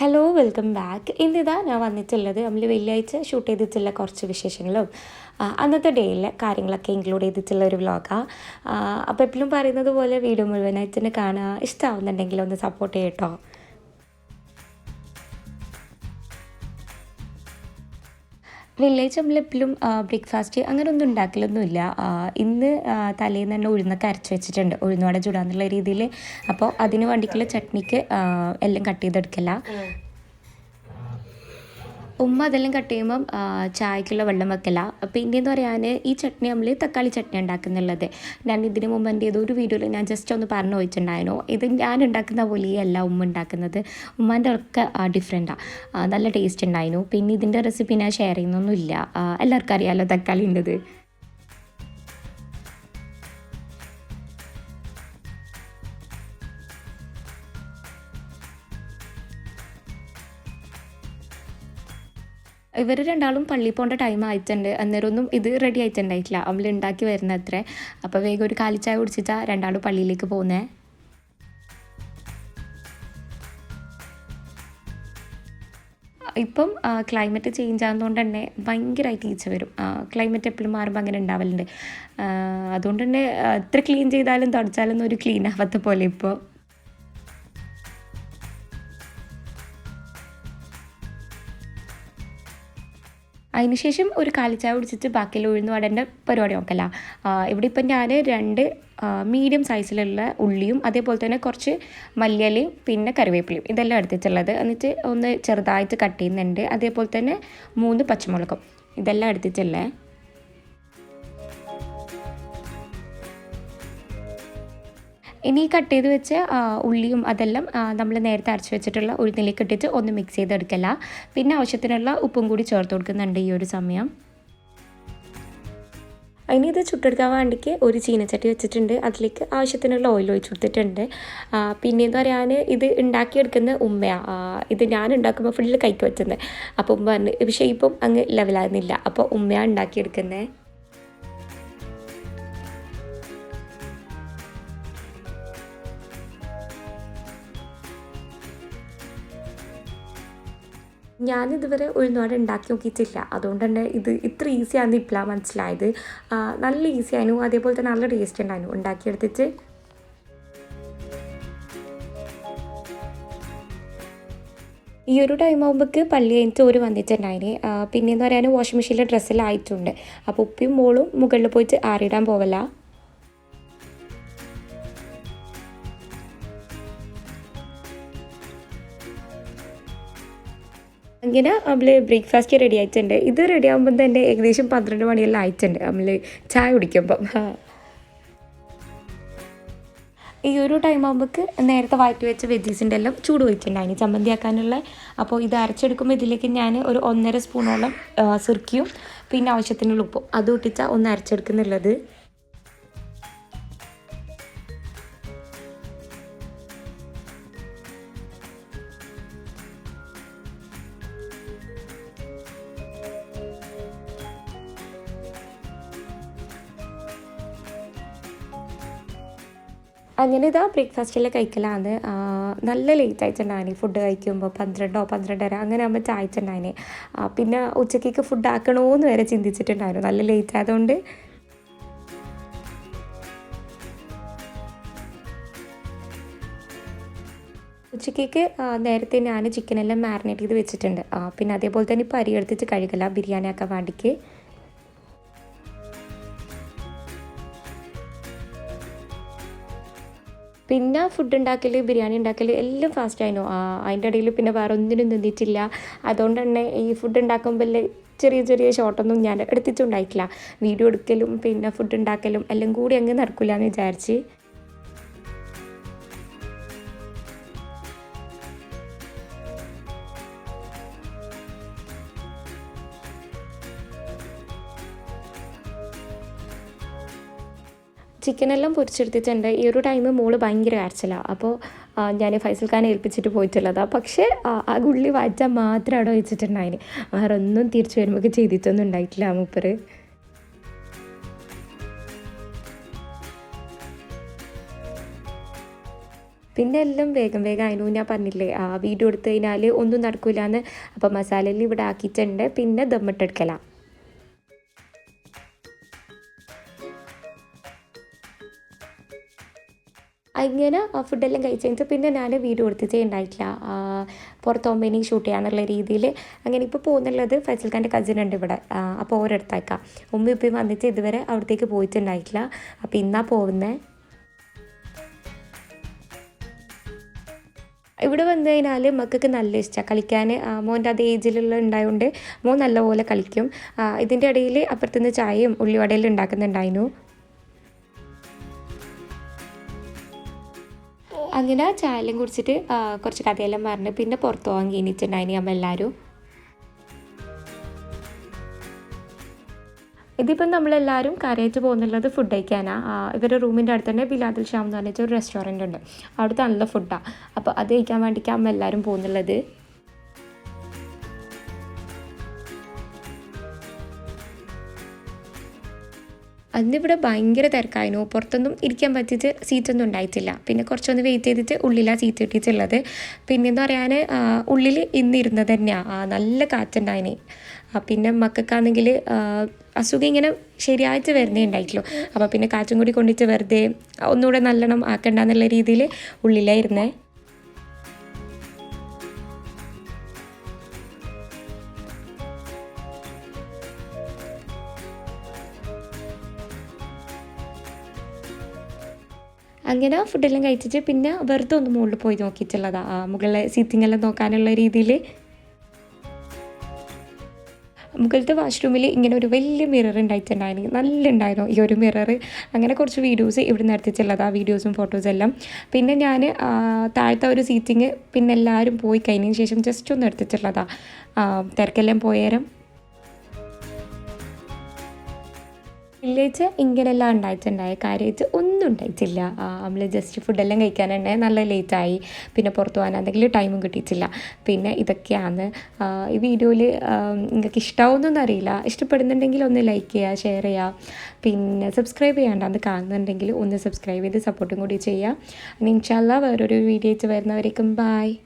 Hello welcome back ഇന്നിതാ ഞാൻ വന്നിട്ടുള്ളത് നമ്മൾ വെള്ളിയാഴ്ച ഷൂട്ട് ചെയ്തിട്ടുള്ള കുറച്ച് വിശേഷങ്ങളും അന്നത്തെ ഡേയിലെ കാര്യങ്ങളൊക്കെ ഇൻക്ലൂഡ് ചെയ്തിട്ടുള്ള ഒരു വ്ളോഗാണ് അപ്പോൾ എപ്പോഴും പറയുന്നത് പോലെ വീഡിയോ മുഴുവനായിട്ട് തന്നെ കാണുക. ഇഷ്ടമാവുന്നുണ്ടെങ്കിൽ ഒന്ന് സപ്പോർട്ട് ചെയ്യട്ടോ വെള്ളിയാഴ്ച നമ്മളെപ്പോഴും ബ്രേക്ക്ഫാസ്റ്റ് അങ്ങനെ ഒന്നും ഉണ്ടാക്കലൊന്നുമില്ല. ഇന്ന് തലേന്ന് തന്നെ ഉഴുന്നൊക്കെ അരച്ച് വെച്ചിട്ടുണ്ട്. ഉഴുന്നുവട ചൂടാന്നുള്ള രീതിയിൽ അപ്പോൾ അതിന് വേണ്ടിയിട്ടുള്ള ചട്നിക്ക് എല്ലാം കട്ട് ചെയ്തെടുക്കല. ഉമ്മ അതെല്ലാം കട്ട് ചെയ്യുമ്പം ചായക്കുള്ള വെള്ളം വെക്കല. പിന്നെ എന്ന് പറയാൻ ഈ ചട്നി നമ്മൾ തക്കാളി ചട്നി ഉണ്ടാക്കുന്നുള്ളത്. ഞാൻ ഇതിനു മുമ്പ് എന്റെ ഏതോ ഒരു വീഡിയോയിൽ ഞാൻ ജസ്റ്റ് ഒന്ന് പറഞ്ഞു വെച്ചിട്ടുണ്ടായിരുന്നു. ഇത് ഞാൻ ഉണ്ടാക്കുന്ന പോലെയല്ല ഉമ്മ ഉണ്ടാക്കുന്നത്. ഉമ്മാന്റെ ഒക്കെ ഡിഫറെന്റാണ് നല്ല ടേസ്റ്റ് ഉണ്ടായിരുന്നു. പിന്നെ ഇതിന്റെ റെസിപ്പി ഞാൻ ഷെയർ ചെയ്യുന്നൊന്നുമില്ല. എല്ലാവർക്കും അറിയാമല്ലോ തക്കാളി ഉണ്ടത്. ഇവർ രണ്ടാളും പള്ളിയിൽ പോകേണ്ട ടൈം ആയിട്ടുണ്ട്. അന്നേരമൊന്നും ഇത് റെഡി ആയിട്ടുണ്ടായിട്ടില്ല. നമ്മൾ ഉണ്ടാക്കി വരുന്ന അത്ര അപ്പോൾ വേഗം ഒരു കാലിച്ചായ കുടിച്ചിട്ടാണ് രണ്ടാളും പള്ളിയിലേക്ക് പോകുന്നത് ഇപ്പം ക്ലൈമറ്റ് ചേഞ്ച് ആകുന്നതുകൊണ്ട് തന്നെ ഭയങ്കരമായിട്ട് ഈച്ച വരും. ക്ലൈമറ്റ് എപ്പോഴും മാറുമ്പോൾ അങ്ങനെ ഉണ്ടാവലുണ്ട് അതുകൊണ്ട് തന്നെ എത്ര ക്ലീൻ ചെയ്താലും തുടച്ചാലൊന്നും ഒരു ക്ലീൻ ആവാത്ത പോലെ ഇപ്പോൾ അതിനുശേഷം ഒരു കാലിച്ചായ കുടിച്ചിട്ട് ബാക്കിയുള്ള ഉഴുന്ന് വടേന്റെ പരിപാടി നോക്കല. ഇവിടെ ഇപ്പം ഞാൻ രണ്ട് മീഡിയം സൈസിലുള്ള ഉള്ളിയും അതേപോലെ തന്നെ കുറച്ച് മല്ലിയലയും പിന്നെ കറിവേപ്പിലയും ഇതെല്ലാം എടുത്തിട്ടുള്ളത്. എന്നിട്ട് ഒന്ന് ചെറുതായിട്ട് കട്ട് ചെയ്യുന്നുണ്ട്. അതേപോലെ തന്നെ മൂന്ന് പച്ചമുളകും ഇതെല്ലാം എടുത്തിട്ടുള്ളേ. ഇനി കട്ട് ചെയ്ത് വെച്ച ഉള്ളിയും അതെല്ലാം നമ്മൾ നേരത്തെ അരച്ച് വെച്ചിട്ടുള്ള ഉഴുന്നിലേക്ക് ഇട്ടിട്ട് ഒന്ന് മിക്സ് ചെയ്തെടുക്കല. പിന്നെ ആവശ്യത്തിനുള്ള ഉപ്പും കൂടി ചേർത്ത് കൊടുക്കുന്നുണ്ട് ഈ ഒരു സമയം. ഇനി ഇത് ചുട്ടെടുക്കാൻ വേണ്ടിക്ക് ഒരു ചീനച്ചട്ടി വെച്ചിട്ടുണ്ട്. അതിലേക്ക് ആവശ്യത്തിനുള്ള ഓയിൽ ഒഴിച്ച് കൊടുത്തിട്ടുണ്ട്. പിന്നെ എന്ന് പറയാൻ ഇത് ഉണ്ടാക്കിയെടുക്കുന്ന ഉമ്മയാണ് ഇത് ഞാൻ ഉണ്ടാക്കുമ്പോൾ ഫുള്ള് കൈക്ക് വെച്ചത് അപ്പോൾ ഉമ്മ പക്ഷേ ഇപ്പം അങ്ങ് ലെവലാകുന്നില്ല അപ്പോൾ ഉമ്മയാണ് ഉണ്ടാക്കിയെടുക്കുന്നത് ഞാനിതുവരെ ഉഴുന്നുവട ഉണ്ടാക്കി നോക്കിയിട്ടില്ല. അതുകൊണ്ട് തന്നെ ഇത് ഇത്ര ഈസി ആണെന്ന് ഇപ്പോഴാണ് മനസ്സിലായത് നല്ല ഈസി ആയിരുന്നു അതേപോലെ തന്നെ നല്ല ടേസ്റ്റ് ഉണ്ടായിരുന്നു. ഉണ്ടാക്കിയെടുത്തിട്ട്. ഈ ഒരു ടൈം ആകുമ്പോൾക്ക് പള്ളി കഴിഞ്ഞിട്ട് ഒരു വന്നിട്ടുണ്ടായിന്. പിന്നെയെന്ന് പറയാൻ വാഷിംഗ് മെഷീനിലെ ഡ്രസ്സിലായിട്ടുണ്ട് അപ്പോൾ ഉപ്പിയും മോളും മുകളിൽ പോയിട്ട് ആറിടാൻ പോവല്ല അങ്ങനെ നമ്മൾ ബ്രേക്ക്ഫാസ്റ്റ് റെഡി ആയിട്ടുണ്ട്. ഇത് റെഡി ആകുമ്പോൾ തന്നെ ഏകദേശം പന്ത്രണ്ട് മണിയെല്ലാം ആയിട്ടുണ്ട്. നമ്മൾ ചായ കുടിക്കുമ്പം. ഈ ഒരു ടൈം ആകുമ്പോൾ നേരത്തെ വാറ്റി വെച്ച വെജീസിന്റെ എല്ലാം ചൂട് ചമ്മന്തി ആക്കാനുള്ള. അപ്പോൾ ഇത് അരച്ചെടുക്കുമ്പോൾ ഇതിലേക്ക് ഞാൻ ഒരു ഒന്നര സ്പൂണോളം സുർക്കിയും പിന്നെ ആവശ്യത്തിനുള്ള ഉപ്പും. അത് ഒട്ടിച്ചാൽ ഒന്ന് അരച്ചെടുക്കുന്നുള്ളത്. അങ്ങനെ ഇതാ ബ്രേക്ക്ഫാസ്റ്റിലെ കഴിക്കലാണ്. ആ, നല്ല ലേറ്റ് ആയിട്ടുണ്ടായിന്. ഫുഡ് കഴിക്കുമ്പോൾ പന്ത്രണ്ടോ പന്ത്രണ്ടര അങ്ങനെ ആകുമ്പോൾ ചായച്ചുണ്ടായിന് പിന്നെ ഉച്ചക്കേക്ക് ഫുഡ് ആക്കണമെന്ന് വരെ ചിന്തിച്ചിട്ടുണ്ടായിരുന്നു. നല്ല ലേറ്റ് ആയതുകൊണ്ട്. ഉച്ചക്കേക്ക് നേരത്തെ ഞാൻ ചിക്കനെല്ലാം മാരിനേറ്റ് ചെയ്ത് വെച്ചിട്ടുണ്ട്. പിന്നെ അതേപോലെ തന്നെ അരി എടുത്തിട്ട് കഴുകല. ബിരിയാണി ആക്കാൻ വേണ്ടിക്ക്. പിന്നെ ഫുഡ് ഉണ്ടാക്കൽ ബിരിയാണി ഉണ്ടാക്കൽ എല്ലാം ഫാസ്റ്റ് ആയിരുന്നു അതിന്റെ ഇടയിൽ പിന്നെ വേറെ ഒന്നിനും നിന്നിട്ടില്ല. അതുകൊണ്ട് തന്നെ ഈ ഫുഡ് ഉണ്ടാക്കുമ്പോൾ ചെറിയ ചെറിയ ഷോട്ടൊന്നും ഞാൻ എടുത്തിട്ടുണ്ടായിട്ടില്ല. വീഡിയോ എടുക്കലും പിന്നെ ഫുഡ് ഉണ്ടാക്കലും എല്ലാം കൂടി അങ്ങ് നടക്കില്ല എന്ന് വിചാരിച്ച്. ചിക്കനെല്ലാം പൊരിച്ചെടുത്തിട്ടുണ്ട്. ഈ ഒരു ടൈം മോൾ ഭയങ്കര കരച്ചിലാണ് അപ്പോൾ ഞാൻ ഫൈസൽ ഖാനെ ഏൽപ്പിച്ചിട്ട് പോയിട്ടുള്ളതാ. പക്ഷേ ആ ഗുള്ളി വാറ്റാൻ മാത്രം അവിടെ വെച്ചിട്ടുണ്ടായിന്. വേറെ ഒന്നും തിരിച്ചു വരുമ്പോൾ ചെയ്തിട്ടൊന്നും ഉണ്ടായിട്ടില്ല മൂപ്പര്. പിന്നെ എല്ലാം വേഗം വേഗം അതിനു ഞാൻ പറഞ്ഞില്ലേ ആ വീഡിയോ എടുത്തു കഴിഞ്ഞാൽ ഒന്നും നടക്കില്ല അപ്പോൾ മസാലയിൽ ഇവിടെ ആക്കിയിട്ടുണ്ട്. പിന്നെ ദമ്മിട്ടെടുക്കലാണ് അങ്ങനെ ഫുഡെല്ലാം കഴിച്ച് കഴിഞ്ഞിട്ട് പിന്നെ ഞാൻ വീഡിയോ എടുത്തിട്ടേ ഉണ്ടായിട്ടില്ല. പുറത്ത് പോകുമ്പോൾ ഷൂട്ട് ചെയ്യാന്നുള്ള രീതിയിൽ അങ്ങനെ ഇപ്പോൾ പോകുന്നുള്ളത് ഫൈസൽ ഖാന്റെ കസിൻ ഉണ്ട് ഇവിടെ. അപ്പോൾ ഓരോരുത്തേക്കാം ഉമ്മ ഇപ്പം വന്നിട്ട് ഇതുവരെ അവിടത്തേക്ക് പോയിട്ടുണ്ടായിട്ടില്ല. അപ്പോൾ ഇന്നാ പോകുന്നത് ഇവിടെ വന്നു കഴിഞ്ഞാൽ മക്കൾക്ക് നല്ല ഇഷ്ടമാണ് കളിക്കാൻ മോന്റെ അതേ ഏജിലുള്ള ഉണ്ടായതുകൊണ്ട് മോൻ നല്ലപോലെ കളിക്കും. ഇതിന്റെ ഇടയിൽ അപ്പുറത്തുനിന്ന് ചായയും ഉള്ളിവടയിൽ ഉണ്ടാക്കുന്നുണ്ടായിരുന്നു. അങ്ങനെ ചായലും കുടിച്ചിട്ട് കുറച്ച് കഥയെല്ലാം പറഞ്ഞ് പിന്നെ പുറത്ത് പോകാൻ കഴിഞ്ഞിട്ടുണ്ടായിനി നമ്മൾ എല്ലാവരും ഇതിപ്പം നമ്മളെല്ലാവരും കരയറ്റ് പോകുന്നുള്ളത് ഫുഡ് കഴിക്കാനാണ് ഇവരുടെ റൂമിന്റെ അടുത്ത് തന്നെ ബിലാദുൽ ഷാം എന്ന് പറഞ്ഞിട്ട് ഒരു റെസ്റ്റോറന്റ് ഉണ്ട്. അവിടുത്തെ നല്ല ഫുഡാണ് അപ്പോൾ അത് കഴിക്കാൻ വേണ്ടിയിട്ടാണ് നമ്മൾ എല്ലാവരും പോകുന്നുള്ളത്. അന്നിവിടെ ഭയങ്കര തിരക്കായിരുന്നു. പുറത്തൊന്നും ഇരിക്കാൻ പറ്റിയിട്ട് സീറ്റൊന്നും ഉണ്ടായിട്ടില്ല. പിന്നെ കുറച്ചൊന്ന് വെയിറ്റ് ചെയ്തിട്ട് ഉള്ളിലാണ് സീറ്റ് കിട്ടിയിട്ടുള്ളത്. പിന്നെന്ന് പറയാൻ ഉള്ളിൽ ഇന്നിരുന്നത് തന്നെയാണ് നല്ല കാറ്റുണ്ടായിന്. പിന്നെ മക്കൾക്കാണെങ്കിൽ അസുഖം ഇങ്ങനെ ശരിയായിട്ട് വരുന്നേ ഉണ്ടായിട്ടുള്ളൂ. അപ്പോൾ പിന്നെ കാറ്റും കൂടി കൊണ്ടിട്ട് വെറുതെ ഒന്നുകൂടെ നല്ലോണം ആക്കണ്ടെന്നുള്ള രീതിയിൽ ഉള്ളിലായിരുന്നേ അങ്ങനെ ഫുഡെല്ലാം കഴിച്ചിട്ട് പിന്നെ വെറുതെ ഒന്ന് മുകളിൽ പോയി നോക്കിയിട്ടുള്ളതാണ് മുകളിലെ സീറ്റിംഗ് എല്ലാം നോക്കാനുള്ള രീതിയിൽ മുകളിലത്തെ വാഷ്റൂമിൽ ഇങ്ങനെ ഒരു വലിയ മിറർ ഉണ്ടായിട്ടുണ്ടായിരുന്നു. നല്ല ഉണ്ടായിരുന്നു ഈ ഒരു മിറർ അങ്ങനെ കുറച്ച് വീഡിയോസ് ഇവിടെ നിന്ന് ആ വീഡിയോസും ഫോട്ടോസും എല്ലാം. പിന്നെ ഞാൻ താഴത്തെ ഒരു സീറ്റിങ് പിന്നെ എല്ലാവരും പോയി കഴിഞ്ഞതിന് ശേഷം ജസ്റ്റ് ഒന്ന് എടുത്തിട്ടുള്ളതാണ് തിരക്കെല്ലാം പോയേരം. വില്ലേജ് ഇങ്ങനെല്ലാം ഉണ്ടായിട്ടുണ്ടായ കാര്യമായിട്ട് ഒന്നും ഉണ്ടായിട്ടില്ല. നമ്മൾ ജസ്റ്റ് ഫുഡെല്ലാം കഴിക്കാനുണ്ടെ നല്ല ലേറ്റായി പിന്നെ പുറത്ത് പോകാൻ എന്തെങ്കിലും ടൈമും കിട്ടിയിട്ടില്ല. പിന്നെ ഇതൊക്കെയാണ്. ഈ വീഡിയോയിൽ നിങ്ങൾക്ക് ഇഷ്ടമാവുന്നൊന്നും അറിയില്ല. ഇഷ്ടപ്പെടുന്നുണ്ടെങ്കിൽ ഒന്ന് ലൈക്ക് ചെയ്യുക ഷെയർ ചെയ്യുക. പിന്നെ സബ്സ്ക്രൈബ് ചെയ്യാണ്ട് അത് കാണുന്നുണ്ടെങ്കിൽ ഒന്ന് സബ്സ്ക്രൈബ് ചെയ്ത് സപ്പോർട്ടും കൂടി ചെയ്യുക. ഇൻഷാല്ല വേറൊരു വീഡിയോ വരുന്നവരേക്കും ബായ്